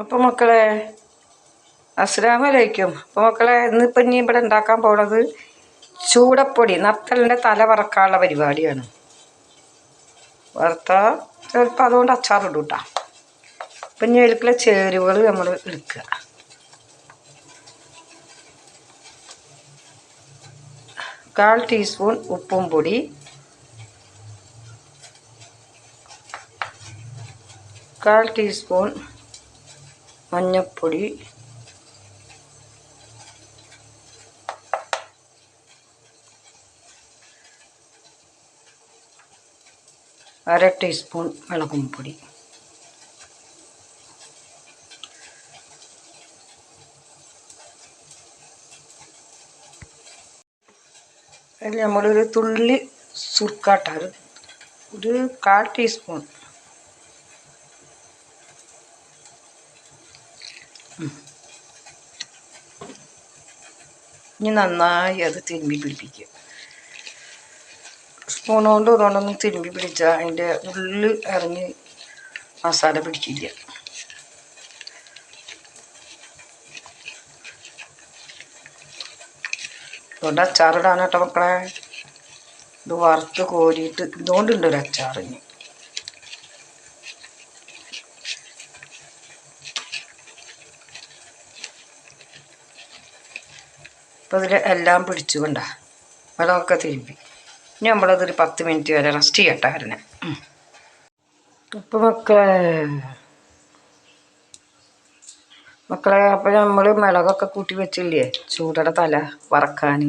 അപ്പോൾ മക്കളെ അസ്സലാമലൈക്കും അപ്പോൾ മക്കളെ ഇന്നിപ്പോൾ ഇനി ഇവിടെ ഉണ്ടാക്കാൻ പോണത് ചൂടപ്പൊടി നത്തലിന്റെ തല വറക്കാനുള്ള പരിപാടിയാണ്. വറുത്ത ചിലപ്പോൾ അതുകൊണ്ട് അച്ചാറിടും കേട്ടോ അപ്പം ഇനി അതിലേക്കുള്ള ചേരുവകൾ നമ്മൾ എടുക്കുക. കാൽ ടീസ്പൂൺ ഉപ്പും പൊടി. കാൽ ടീസ്പൂൺ മഞ്ഞൾപ്പൊടി അര ടീസ്പൂൺ മുളകും പൊടി അതിൽ നമ്മളൊരു തുള്ളി സുർക്കാട്ട ഒരു കാൽ ടീസ്പൂൺ ഇനി നന്നായി അത് തിരുമ്പി പിടിപ്പിക്കുക. സ്പൂൺ കൊണ്ട് ഇതുകൊണ്ടൊന്ന് തിരുമ്പി പിടിച്ചാൽ അതിന്റെ ഉള്ളിൽ ഇറങ്ങി മസാല പിടിക്കില്ല അതുകൊണ്ട് അച്ചാറിടാൻ കേട്ടോ മക്കളെ. ഇത് വറുത്ത് കോരിയിട്ട് ഇതുകൊണ്ടുണ്ട് ഒരു അച്ചാറിന്. അപ്പോൾ ഇതിൽ എല്ലാം പിടിച്ചു കൊണ്ട. വെള്ളമൊക്കെ തിരുമ്പി. ഇനി നമ്മളതൊരു പത്ത് മിനിറ്റ് വരെ റെസ്റ്റ് ചെയ്യട്ടെ അരനെ അപ്പോൾ മക്കളെ മക്കളെ അപ്പോൾ നമ്മൾ മിളകൊക്കെ കൂട്ടി വെച്ചില്ലേ? ചൂടയുടെ തല വറക്കാൻ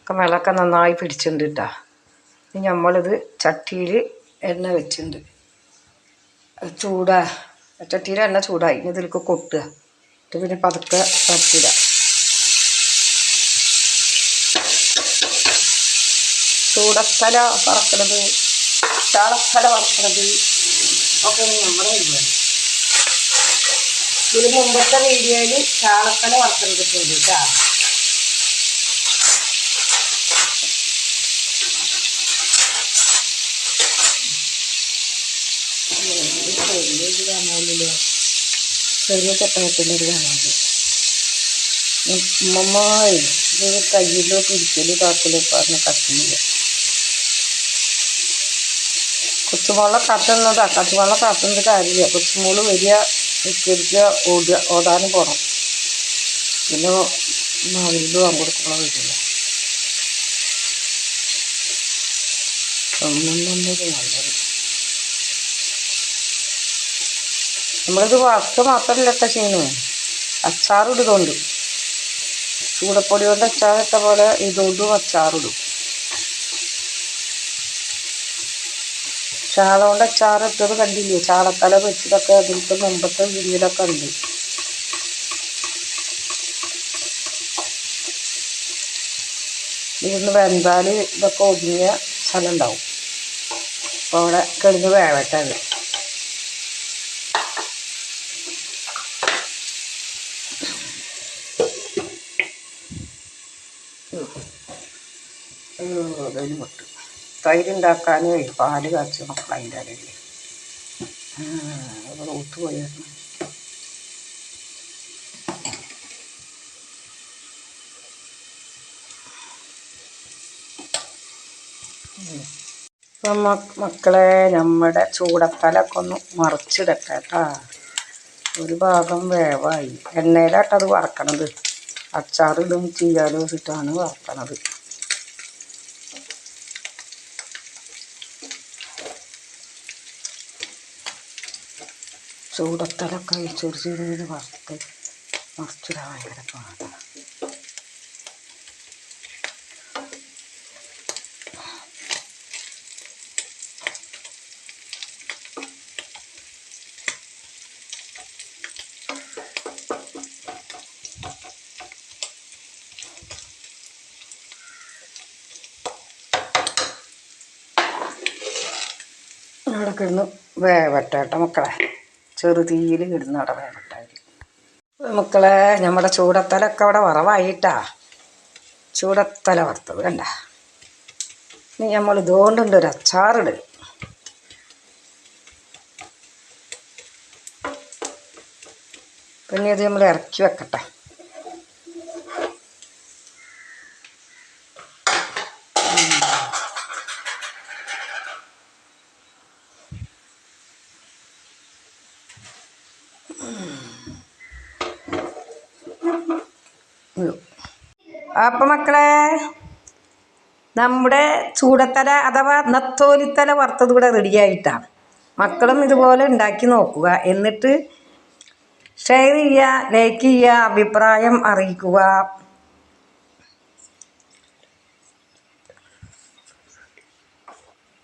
ഒക്കെ മിളകൊക്കെ നന്നായി പിടിച്ചിട്ടുണ്ട് കേട്ടോ ഇനി നമ്മളിത് ചട്ടിയിൽ എണ്ണ വെച്ചിട്ടുണ്ട് ചൂടാ. ചട്ടിയിൽ എണ്ണ ചൂടായി. ഇനി ഇതിലേക്ക് കൊട്ടുക. എന്നിട്ട് പിന്നെ പതുക്കെ വരത്തില്ല ചൂടത്തല വറക്കണത് ചാളക്കല വറക്കണത് ഒക്കെ നമ്മുടെ പരിപാടി ഇതിന് മുമ്പത്തെ വീഡിയോയിൽ ചാളക്കല വറക്കണത് കേട്ടോ ചെറിയ ചട്ടകത്തിന്റെ ഒരു കാണാറ് ഉമ്മമായി കയ്യിലോ പിടിക്കലോ കാക്കലോ പറഞ്ഞ കത്തിയില്ല. കൊച്ചുമോളെ കത്തുന്നതാ കൊച്ചുമോളെ കത്തുന്നത് കാര്യമില്ല. കൊച്ചുമോൾ വരിക നിസ്കരിക്കുക ഓടുക ഓടാനും പോകണം പിന്നെ മകളുടെ പങ്കെടുക്കുമ്പോൾ വരില്ല നമ്മളിത് വറുത്ത് മാത്രമല്ല കേട്ടോ ചെയ്യുന്നത് അച്ചാറിടുന്നുണ്ട്. ചൂടപ്പൊടി കൊണ്ട് അച്ചാറിട്ട പോലെ ഇതുകൊണ്ടും അച്ചാറിടും. ചാള കൊണ്ട് അച്ചാറിട്ടത് കണ്ടില്ലേ? ചാളത്തല വെച്ചതൊക്കെ അതിലത്തെ മുമ്പത്തെ വീടിലൊക്കെ ഉണ്ട്. ഇരുന്ന് വെന്താൽ ഇതൊക്കെ ഒതുങ്ങിയ സ്ഥലം ഉണ്ടാവും. അപ്പോൾ അവിടെ കിടന്ന് വേവട്ടെ അത്. അതിന് വിട്ടു തൈര് ഉണ്ടാക്കാനേ പാൽ കാച്ചി നോക്കണം അതിന്റെ ഇടയിൽ. ഇവിടെ മക്കളെ നമ്മുടെ ചൂടത്തലൊക്കെ ഒന്ന് മറിച്ചിടട്ടെ ഒരു ഭാഗം വേവായി. എണ്ണയിലാട്ടത് വറക്കണത്. അച്ചാറിടും ചീയാലും വെച്ചിട്ടാണ് വറക്കണത്. ചൂടത്തലൊക്കെ ചെറു ചെറിയ വറുത്ത് മറിച്ചിടാൻ ഭയങ്കര പാടാണ് അവിടെ കിടന്ന് വേവട്ടെ മക്കളെ. ചെറുതീയിൽ ഇടുന്ന അവിടെ വേവട്ടെ മക്കളെ നമ്മുടെ ചൂടത്തലൊക്കെ അവിടെ വറവായിട്ടാ. ചൂടത്തല വറുത്തത് കണ്ട. ഇനി നമ്മൾ ഇതുകൊണ്ടുണ്ട് ഒരു അച്ചാറിട്. പിന്നെ ഇത് നമ്മൾ ഇറക്കി വെക്കട്ടെ. അപ്പൊ മക്കളെ നമ്മുടെ ചൂടത്തല അഥവാ നത്തോലിത്തല വറുത്തത് ഇവിടെ റെഡിയായിട്ടാണ് മക്കളും ഇതുപോലെ ഉണ്ടാക്കി നോക്കുക. എന്നിട്ട് ഷെയർ ചെയ്യുക ലൈക്ക് ചെയ്യുക അഭിപ്രായം അറിയിക്കുക.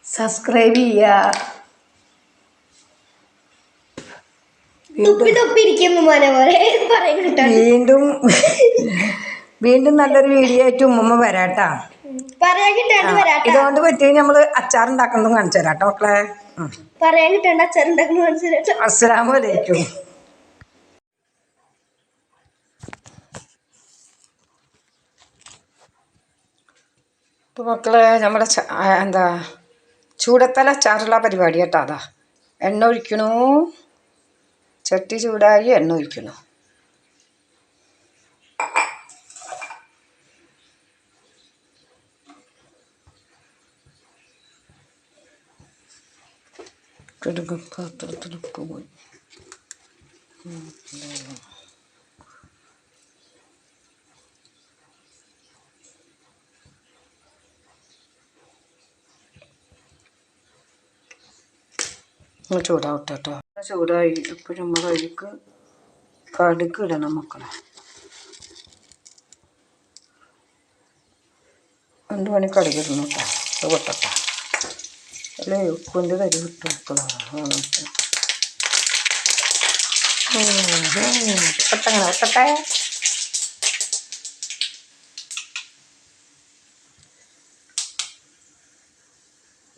സബ്സ്ക്രൈബ് ചെയ്യുക. വീണ്ടും വീണ്ടും നല്ലൊരു വീഡിയോ ആയിട്ട് ഉമ്മ വരാട്ടാ. ഇതുകൊണ്ട് പറ്റി നമ്മൾ അച്ചാറുണ്ടാക്കുന്നതും കാണിച്ചു തരാട്ടോ മക്കളെ. ഉം. ഇപ്പൊ മക്കൾ അച്ഛനുണ്ടാക്കുന്ന മനസ്സിലാട്ടോ അസ്സലാമു അലൈക്കും. ഇപ്പോൾ മക്കളെ നമ്മുടെ എന്താ ചൂടത്തല അച്ചാറുള്ള പരിപാടി കേട്ടോ അതാ. എണ്ണ ഒഴിക്കണു. ചട്ടി ചൂടായി എണ്ണ ഒഴിക്കണു. കടുക് പാത്രത്തിലിട്ട് പോയി. ചൂടാവട്ടെ കേട്ടോ. ചൂടായി. ഇപ്പം നമ്മൾ അതിലേക്ക് കടുക് ഇടണം മക്കളെ രണ്ട് മണി കടുക് ഇടണം കേട്ടോ. അത് പൊട്ടട്ടെ. ഉപ്പിന്റെ തരി വിട്ടു മക്കളെ പൊട്ടങ്ങനെ പൊട്ടട്ടെ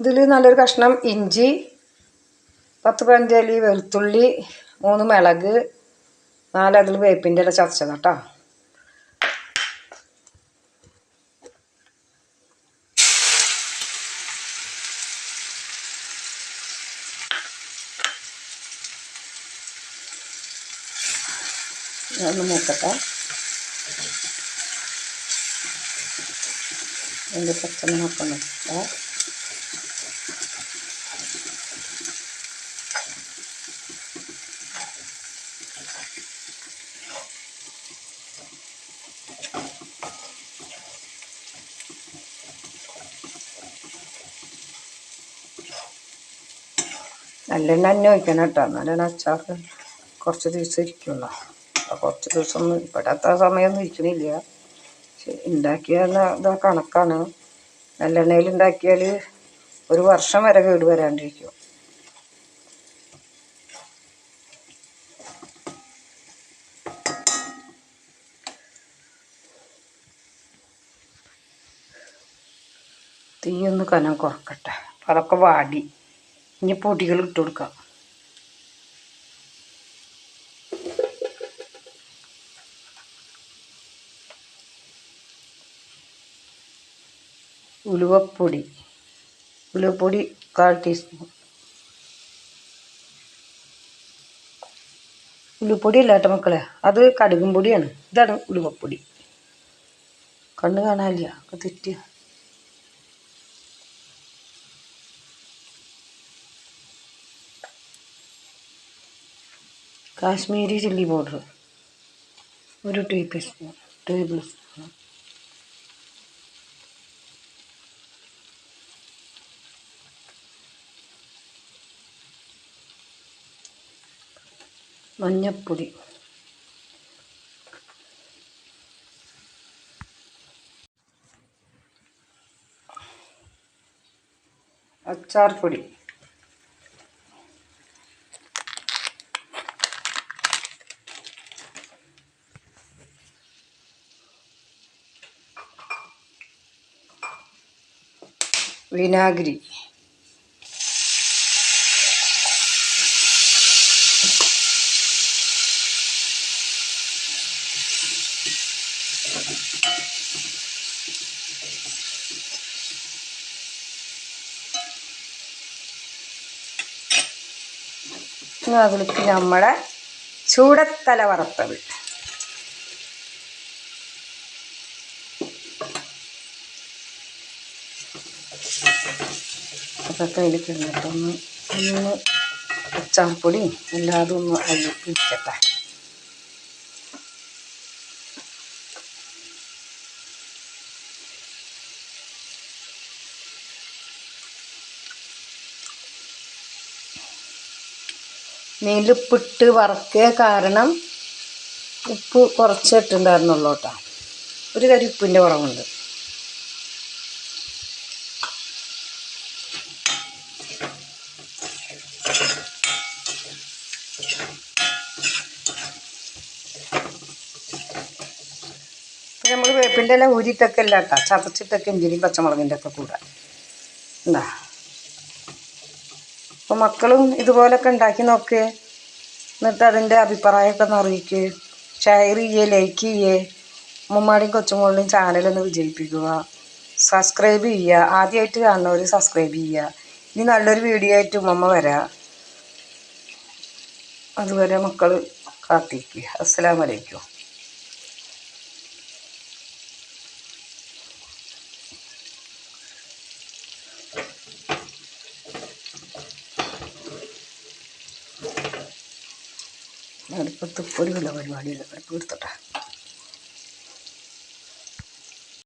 ഇതിൽ നല്ലൊരു കഷ്ണം ഇഞ്ചി പത്ത് പതിനഞ്ചലി വെളുത്തുള്ളി മൂന്ന് മിളക് നാലതിൽ വേപ്പിന്റെ ഇല ചതച്ചത് കേട്ടോ ഒന്ന് മൂക്കട്ടെ. എന്റെ പച്ചമണമൊക്കെ നോക്കട്ടെ നല്ലെണ്ണ തന്നെ ഒഴിക്കണം കേട്ടോ. നല്ലെണ്ണ അച്ചാർ കുറച്ച് ദിവസം ഇരിക്കുള്ളൂ. കുറച്ച് ദിവസം ഒന്നും ഇവിടെ അത്ര സമയമൊന്നും ഇരിക്കണില്ല. പക്ഷെ ഉണ്ടാക്കിയ ഇതാ കണക്കാണ്. നല്ലെണ്ണയിൽ ഉണ്ടാക്കിയാൽ ഒരു വർഷം വരെ കേട് വരാണ്ടിരിക്കും. തീയൊന്ന് കനം കുറക്കട്ടെ. അതൊക്കെ വാടി. ഇനി പൊടികൾ ഇട്ട് കൊടുക്കാം. ഉലുവപ്പൊടി. ഉലുവപ്പൊടി കാൽ ടീസ്പൂൺ ഉലുവപ്പൊടി അല്ല കേട്ടോ മക്കളെ അത് കടുകും പൊടിയാണ്. ഇതാണ് ഉലുവപ്പൊടി. കണ്ണ് കാണാനില്ല തെറ്റിയ. കാശ്മീരി ചില്ലി പൗഡർ ഒരു ടീ സ്പൂൺ ടേബിൾ സ്പൂൺ. മഞ്ഞപ്പൊടി. അച്ചാർ പൊടി. വിനാഗിരി. അതിലേക്ക് നമ്മുടെ ചൂടത്തല വറുത്തത്. അതൊക്കെ അതിലേക്ക് ഇട്ടിട്ടൊന്ന് ഒന്ന് ഉച്ചാപ്പൊടിയും എല്ലാതും ഒന്ന് അതിൽ പിടിക്കട്ടെ നെല്ലുപ്പിട്ട് വറക്കുക കാരണം ഉപ്പ് കുറച്ച് ഇട്ടുണ്ടായിരുന്നുള്ളൂ കേട്ടോ. ഒരു കരി ഉപ്പിന്റെ കുറവുണ്ട്. നമ്മൾ വേപ്പിന്റെ എല്ലാം ഊരിയിട്ടൊക്കെ അല്ല കേട്ടോ. ചതച്ചിട്ടൊക്കെ ഇഞ്ചിരിയും പച്ചമുളകിന്റെ ഒക്കെ കൂടെ. എന്താ അപ്പോൾ മക്കളും ഇതുപോലൊക്കെ ഉണ്ടാക്കി നോക്ക്. എന്നിട്ട് അതിന്റെ അഭിപ്രായമൊക്കെ ഒന്ന് അറിയിക്ക്. ഷെയർ ചെയ്യേ ലൈക്ക് ചെയ്യേ. ഉമ്മമാടെയും കൊച്ചുമോളുടെയും ചാനലൊന്ന് വിജയിപ്പിക്കുക. സബ്സ്ക്രൈബ് ചെയ്യുക. ആദ്യമായിട്ട് കാണുന്നവർ സബ്സ്ക്രൈബ് ചെയ്യുക. ഇനി നല്ലൊരു വീഡിയോ ആയിട്ട് ഉമ്മമ്മ വരാം. അതുവരെ മക്കൾ കാത്തിരിക്കുക അസ്സലാമു അലൈക്കും. അടുപ്പത്ത് പൊടിയുള്ള പരിപാടിയില്ല അടുപ്പ് എടുത്തോട്ടെ